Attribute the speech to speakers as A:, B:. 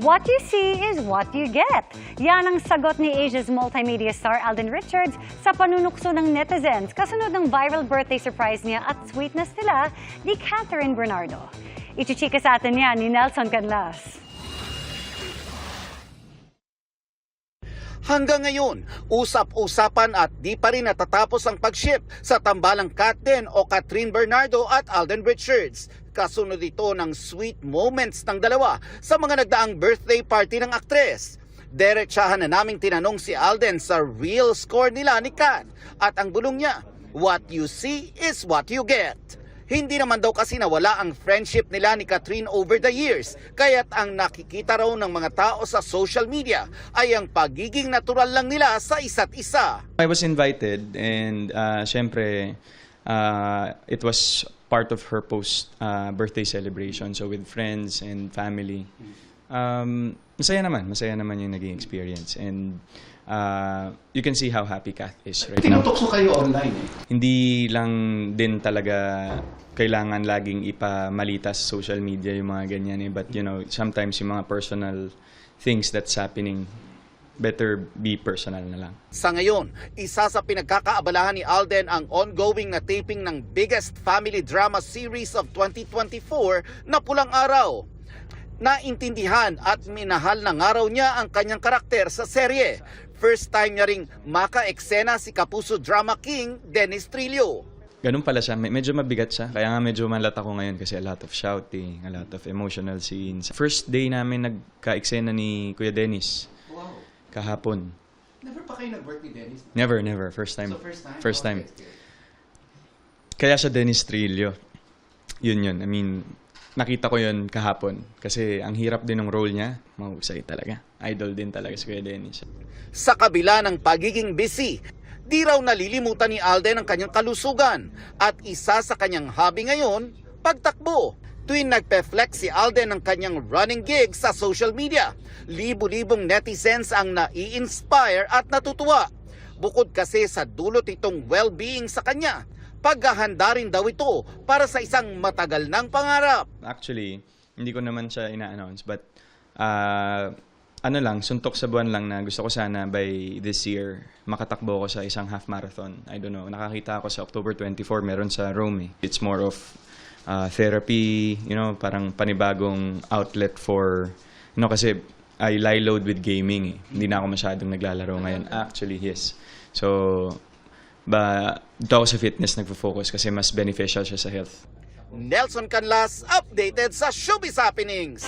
A: What you see is what you get. Yan ang sagot ni Asia's multimedia star Alden Richards sa panunukso ng netizens kasunod ng viral birthday surprise niya at sweetness nila ni Catherine Bernardo. Ichichika sa atin yan ni Nelson Canlas.
B: Hanggang ngayon, usap-usapan at di pa rin natatapos ang pag-ship sa tambalang Katten o Catherine Bernardo at Alden Richards. Kasunod ito ng sweet moments ng dalawa sa mga nagdaang birthday party ng aktres. Diretsahan na naming tinanong si Alden sa real score nila ni Kat at ang bulong niya, What you see is what you get. Hindi naman daw kasi nawala ang friendship nila ni Catherine over the years, kaya't ang nakikita raw ng mga tao sa social media ay ang pagiging natural lang nila sa isa't isa.
C: I was invited and uh, syempre uh, it was part of her post uh, birthday celebration so with friends and family. Um, masaya naman, masaya naman yung naging experience and uh, you can see how happy Kath is right now.
B: Tinutokso kayo online eh.
C: Hindi lang din talaga kailangan laging ipamalita sa social media yung mga ganyan eh but you know sometimes yung mga personal things that's happening better be personal na lang.
B: Sa ngayon, isa sa pinagkakaabalahan ni Alden ang ongoing na taping ng biggest family drama series of 2024 na Pulang Araw. Naintindihan at minahal ng araw niya ang kanyang karakter sa serye. First time niya ring maka-eksena si Kapuso Drama King Dennis Trillo.
C: Ganun pala siya. Me- medyo mabigat siya. Kaya nga medyo malat ako ngayon kasi a lot of shouting, a lot of emotional scenes. First day namin nagka-eksena ni Kuya Dennis.
D: Wow.
C: Kahapon.
D: Never pa kayo nag-work ni Dennis?
C: Never, never. First time.
D: So first time?
C: First time.
D: Okay.
C: Kaya siya Dennis Trillo. Yun yun. I mean, nakita ko yun kahapon. Kasi ang hirap din ng role niya. Mahusay talaga. Idol din talaga si Kuya Dennis.
B: Sa kabila ng pagiging busy, di raw nalilimutan ni Alden ang kanyang kalusugan at isa sa kanyang hobby ngayon, pagtakbo. Tuwing nagpe-flex si Alden ng kanyang running gig sa social media, libu-libong netizens ang nai-inspire at natutuwa. Bukod kasi sa dulot itong well-being sa kanya, paghahanda rin daw ito para sa isang matagal ng pangarap.
C: Actually, hindi ko naman siya ina-announce but uh, ano lang, suntok sa buwan lang na gusto ko sana by this year makatakbo ko sa isang half marathon. I don't know, nakakita ako sa October 24 meron sa Rome. eh. It's more of uh, therapy, you know, parang panibagong outlet for, you know, kasi I lie load with gaming eh. Hindi na ako masyadong naglalaro ngayon. Actually, yes. So, ba, dito ako sa fitness nagfo-focus kasi mas beneficial siya sa health.
B: Nelson Canlas updated sa Showbiz Happenings.